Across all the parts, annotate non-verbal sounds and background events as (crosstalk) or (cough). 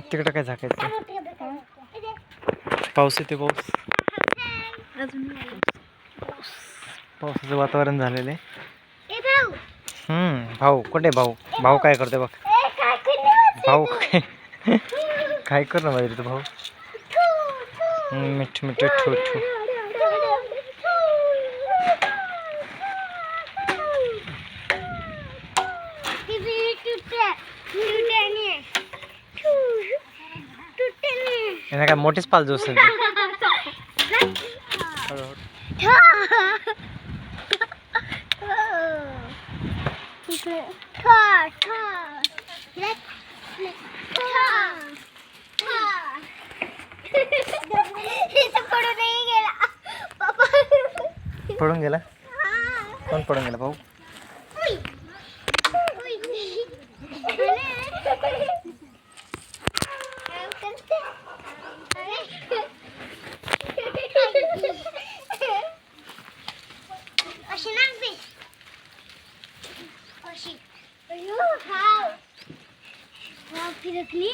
तिकडं काय झाकायचं? पाऊस येते पाऊस. पावसाचं वातावरण झालेलं आहे. भाऊ. हम्म, भाऊ कुठे भाऊ? भाऊ काय करतोय बघ. भाऊ काय? (laughs) काय कर ना माझ्या भाऊ? मिठ मिठ ठू ठू. यांना काय मोठीच पालजू असेल पडून नाही गेला पप्पा पडून गेला कोण पडून गेला भाऊ अशी नागबी अशी अयो हाव हाव फिरकली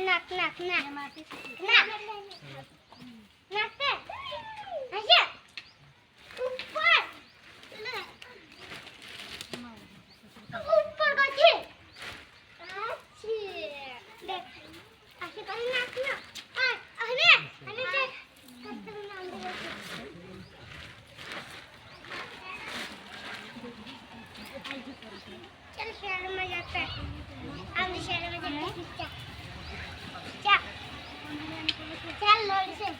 नाक नाक नाक नाक नाक नाक अशा ऊपर ऊपर कशी अच्छी देख अशी काही नाक ना अरे अरे देख कसं नाक चल शहर में जाते हैं हम शहर में जाते हैं क्या क्या चल लोड से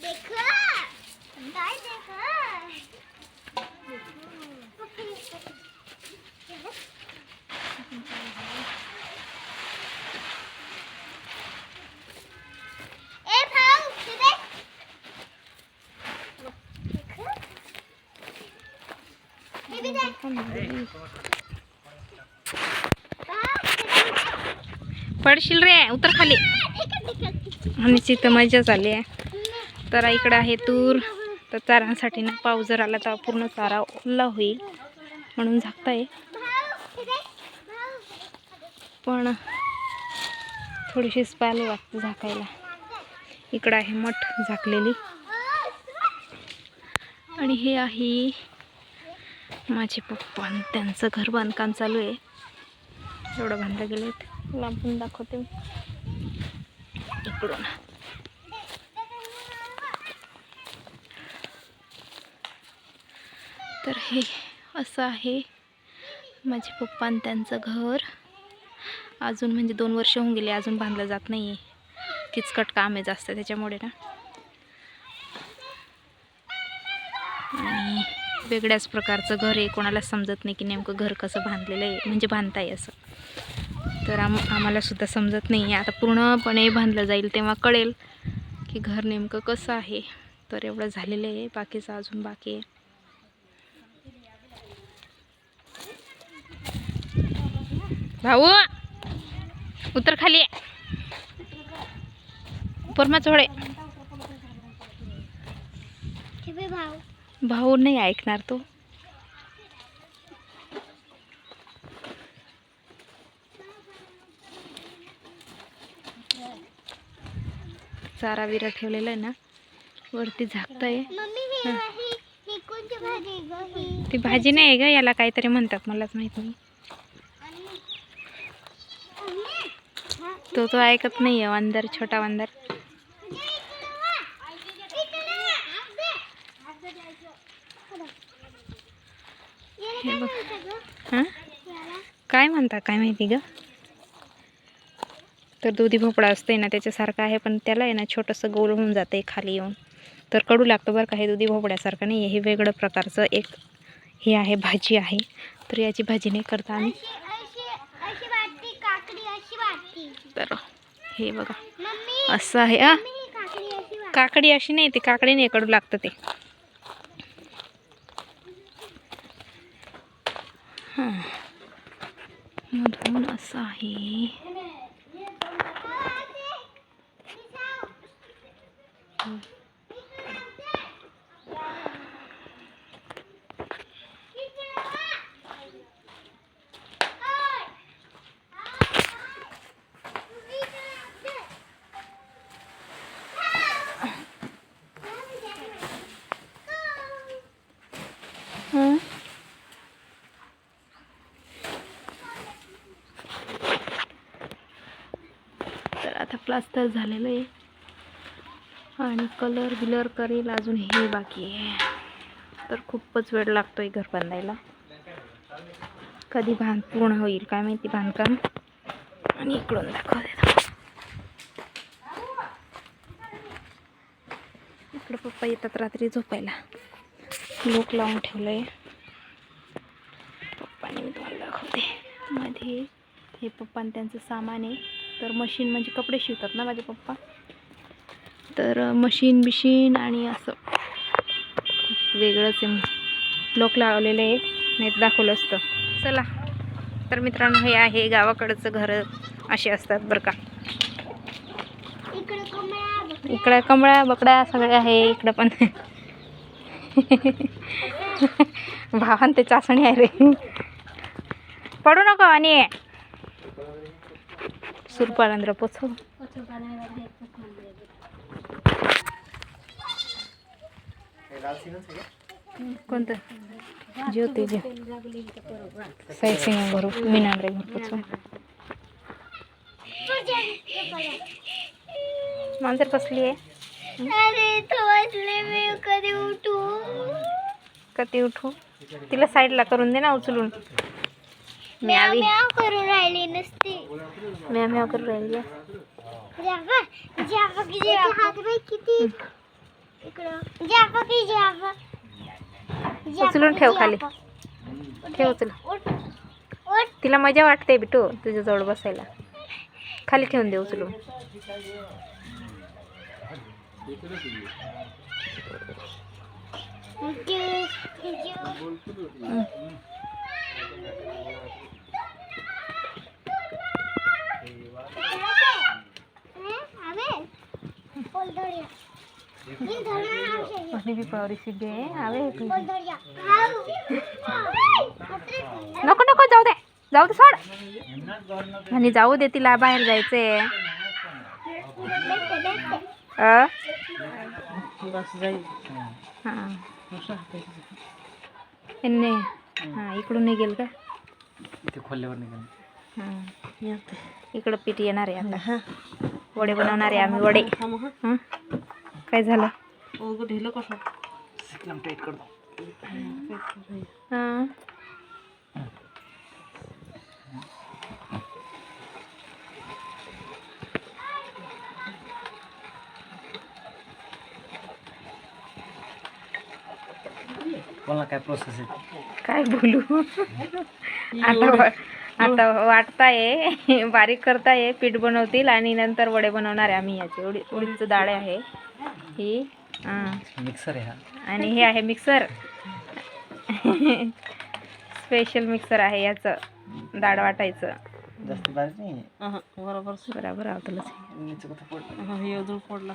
देखो गाय देखो ए भाऊ तिथे हे बी देख पडशील रे उतर खाली. आणि तिथं मजा झाली आहे. तर इकडं आहे तूर. तर चारांसाठी ना पाऊस जर आला तर पूर्ण चारा ओला होईल म्हणून झाकताय. पण थोडीशी स्पायला वाटते झाकायला. इकडं आहे मठ झाकलेली. आणि हे आहे माझे पप्पा आणि त्यांचं घर बांधकाम चालू आहे. एवढं बांधलं गेलं लांबून दाखवते मी. इकडून. तर हे असं आहे माझे पप्पा आणि त्यांचं घर. अजून म्हणजे दोन वर्ष होऊन गेले अजून बांधलं जात नाही आहे किचकट काम आहे जास्त त्याच्यामुळे ना. आणि वेगळ्याच प्रकारचं घर आहे. कोणाला समजत नाही की नेमकं घर कसं बांधलेलं आहे. म्हणजे बांधता आहे असं. तर आम आम्हालासुद्धा समजत नाही आहे आता पूर्णपणे बांधलं जाईल तेव्हा कळेल की घर नेमकं कसं आहे. तर एवढं झालेलं आहे. बाकीचं अजून बाकी आहे. भाऊ उतर खाली. परमा चोडे भाऊ. भाऊ नाही ऐकणार तो. चारा बिरा ठेवलेला आहे ना वरती झाकताय. ती भाजी नाही आहे ग याला काहीतरी म्हणतात मलाच माहीत नाही. तो तो ऐकत नाही आहे वांदर छोटा वांदर. हे? बघ हां काय म्हणतात काय माहिती ग? तर दुधी भोपळा असते ना त्याच्यासारखं आहे पण त्याला आहे ना छोटंसं गोल होऊन जातं आहे खाली येऊन. तर कडू लागतं बरं का हे दुधी भोपळ्यासारखं नाही आहे हे वेगळं प्रकारचं एक हे आहे भाजी आहे. तर याची भाजी नाही करता आम्ही. तर हे बघा असं आहे काकडी अशी वाटते. काकडी अशी नाही ते काकडी नाही कडू लागतं ते हां मधून असं आहे आता प्लास्टर झालेलं आहे. आणि कलर बिलर करेल अजून हे बाकी आहे. तर खूपच वेळ लागतो आहे घर बांधायला. कधी बांध पूर्ण होईल काय माहिती बांधकाम. आणि इकडून दाखवते इकडं पप्पा येतात रात्री झोपायला. लोक लावून ठेवलं आहे पप्पाने मी तुम्हाला दाखवते. मध्ये हे पप्पा आणि त्यांचं सामान आहे. तर मशीन म्हणजे कपडे शिवतात ना माझे पप्पा? तर मशीन बिशीन आणि असं वेगळंच आहे. लोक लावलेले आहे नाही दाखवलं असतं. चला. तर मित्रांनो हे आहे गावाकडचं घर. असे असतात बरं का. इकडं कमळ्या बकड्या सगळे आहे इकडं पण. (laughs) भावान ते चाचणी आहे रे. पडू नको आणि सुरपालांद्र पोचव कोणतं ज्योती ज्यो साई सिंग भरू मीनांद्रे घर पोचव मांजर कसली आहे अरे तो वाचले मी कधी उठू कधी उठू तिला साईडला करून दे ना उचलून म्याव आवी म्याव करून राहिली नसती। म्या म्या करून राहिली आहे. जाबा जाबा की जाबा हात बाई किती इकडं जाबा की जाबा जाबा उचलून की ठेव खाली. जाबा. ठेव उचल उठ उठ। तिला मजा वाटते बिटू तुझ्या जवळ बसायला. खाली ठेवून दे उचलून हं. कोणी बी पावरी सिद्धे आवे नको नको जाऊ दे. जाऊ दे सोड. आणि जाऊ दे तिला बाहेर जायचंय. अ? हां. हां इकडून नाही गेल का? इथे खोलल्यावर निघाल. हां. इकडं पीठ येणार आहे आता. वडे बनवणार आहे आम्ही वडे. हं? काय झालं? हां? कोणाला काय प्रोसेस आहे? काय बोलू? आता वा- आता वाटताय (laughs) बारीक करताय पीठ बनवतील आणि नंतर वडे बनवणार आहे आम्ही याचे. उडी उडीदचं डाळ आहे ही. हां. मिक्सर आहे हा. आणि हे आहे मिक्सर स्पेशल मिक्सर आहे याचं. डाळ वाटायचं. जास्त बारीक नाही बरोबर. बरोबर आवतलंच पडलं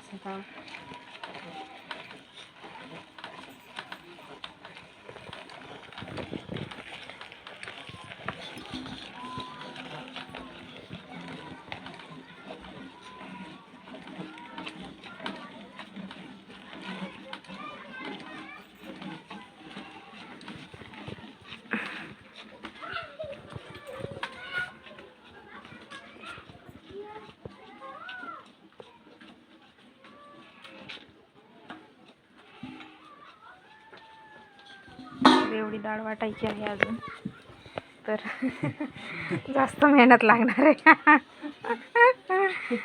का एवढी डाळ वाटायची आहे अजून. तर (laughs) जास्त मेहनत लागणार आहे. (laughs)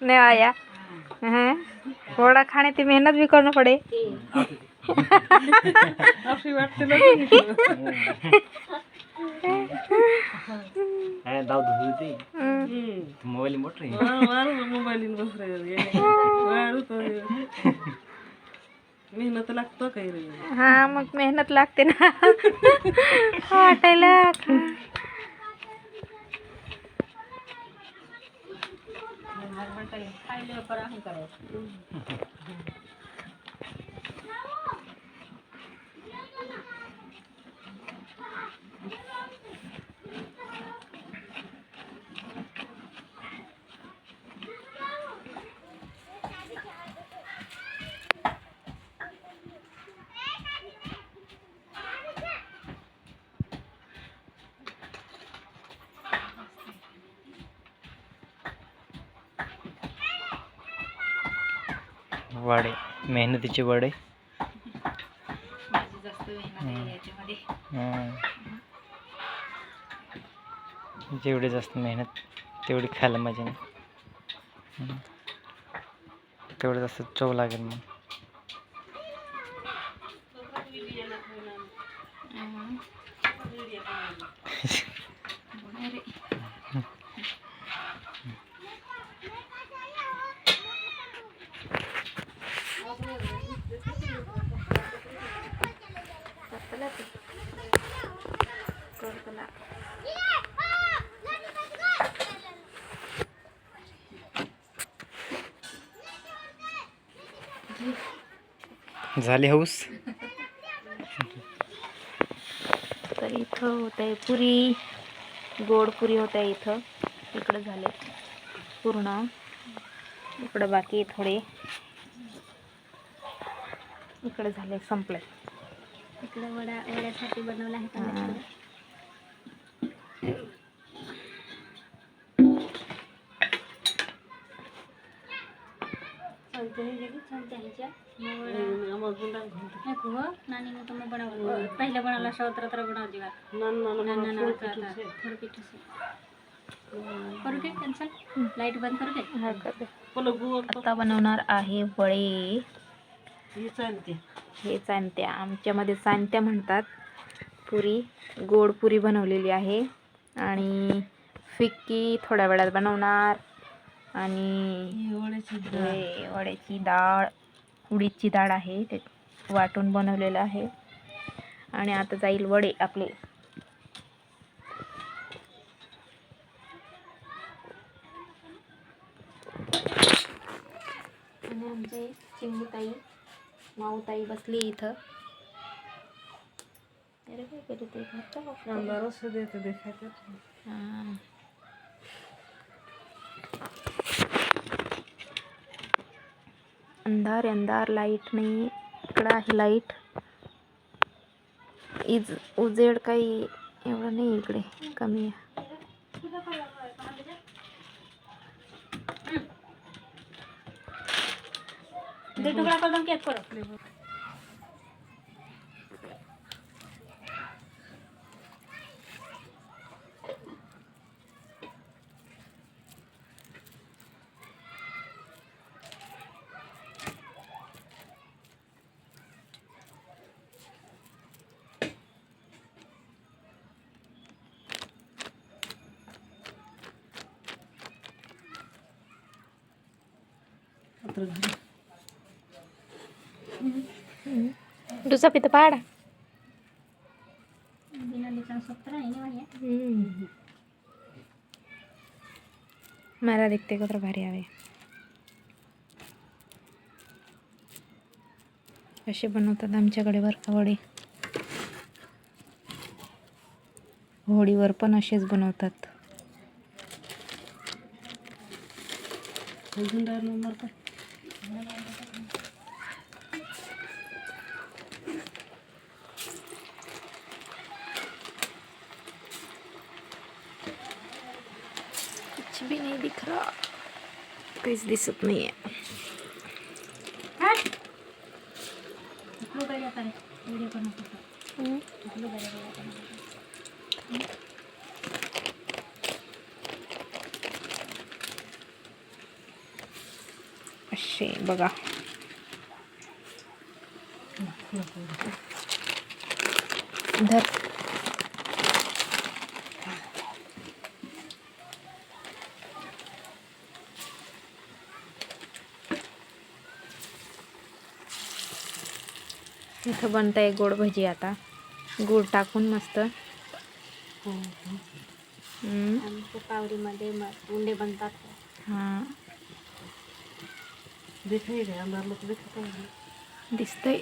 नाही आया. हं? वडा खाण्याची मेहनत भी करणं पडे. ते हं. मोबाईल मोटर आहे. मोबाईल (laughs) तो. मेहनत लागतो काही हा मग मेहनत लागते ना. वाटायला खायला वाडे मेहनतीचे वडे. जेवढी जास्त मेहनत तेवढी खायला मजा नाही. तेवढं जास्त चव लागेल मग. झाली हौस. तर इथं होत आहे पुरी गोड पुरी होत आहे इथं. इकडं झाले पूर्ण. इकडं बाकी थोडे. इकडे झाले संपले. इकडे वडा वड्यासाठी बनवला आहे पिठूचं आता. आहे. थोडं पिठूचं करू काय कॅन्सल लाइट बंद करू आता बनवणार आहे ही चालते हे चांत्या आमच्यामध्ये चांत्या म्हणतात. पुरी गोड पुरी बनवलेली आहे. आणि फिक्की थोड्या वेळात बनवणार. आणि ही वड्याची डाळ. वड्याची डाळ उडीदची डाळ आहे ते वाटून बनवलेलं आहे आणि आता जाईल वडे आपले आणि आमचे चिमणीताई माऊताई बसली इथं अरे काय केलं ते घातलं का? कांदा रस देते देखायचं हां. अंधार अंधार लाइट नाही. इकडं आहे लाइट इज उजेड काही एवढं नाही इकडे. कमी आहे. दे टुकड़ा कर दम केक करो दुसरा पितं पाड. है मला देखते कत्र भारी हवे असे बनवतात आमच्याकडे बरं का वडे. होळीवर पण असेच बनवतात. गुंडाळ नंबर काय कुछ भी नहीं दिख रहा। काहीच दिसत नाही आहे इतना कर जाता है वीडियो करना पड़ता है इतना कर जाता है असे बघा. धर. इथं बनत आहे गोड भजी आता. गूळ टाकून मस्त. हम्म. आमच्या पावडीमध्ये उंडे बनतात. हां देखाई काय अंधार लोक देखत आहे दिसतंय.